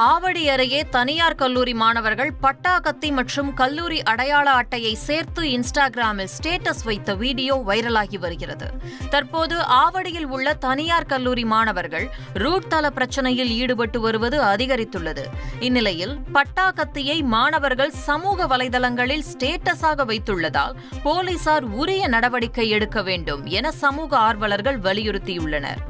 ஆவடி அருகே தனியார் கல்லூரி மாணவர்கள் பட்டா கத்தி மற்றும் கல்லூரி அடையாள அட்டையை சேர்த்து இன்ஸ்டாகிராமில் ஸ்டேட்டஸ் வைத்த வீடியோ வைரலாகி வருகிறது. தற்போது ஆவடியில் உள்ள தனியார் கல்லூரி மாணவர்கள் ரூட் தள பிரச்சனையில் ஈடுபட்டு வருவது அதிகரித்துள்ளது. இந்நிலையில் பட்டா கத்தியை மாணவர்கள் சமூக வலைதளங்களில் ஸ்டேட்டஸாக வைத்துள்ளதால் போலீசார் உரிய நடவடிக்கை எடுக்க வேண்டும் என சமூக ஆர்வலர்கள் வலியுறுத்தியுள்ளனர்.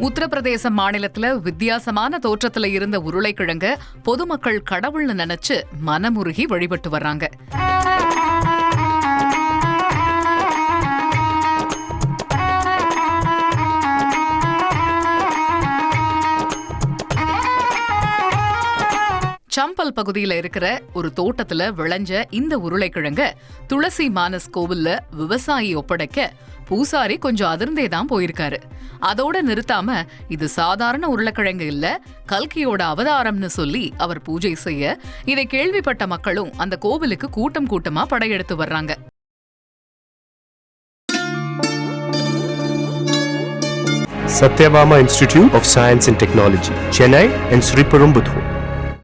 உத்தரப்பிரதேச மாநிலத்துல வித்தியாசமான தோற்றத்துல இருந்த உருளைக்கிழங்க பொதுமக்கள் கடவுள்னு நினைச்சு மனமுருகி வழிபட்டு வர்றாங்க. சம்பல் பகுதியில இருக்கிற ஒரு தோட்டத்துல விளைஞ்ச இந்த உருளைக்கிழங்க துளசி மானஸ் கோவில்ல விவசாயி ஒப்படைக்க பூசாரி கொஞ்சம் அதிர்ந்தே தான் போயிருக்காரு அதோட நிறுத்தாம இது சாதாரண உருளைக்கிழங்கு இல்ல கல்கியோட அவதாரம்னு சொல்லி அவர் பூஜை செய்ய இதை கேள்விப்பட்ட மக்களும் அந்த கோவிலுக்கு கூட்டம் கூட்டமா படையெடுத்து வர்றாங்க Satyabama Institute of Science and Technology, Chennai and Sriperumbudur.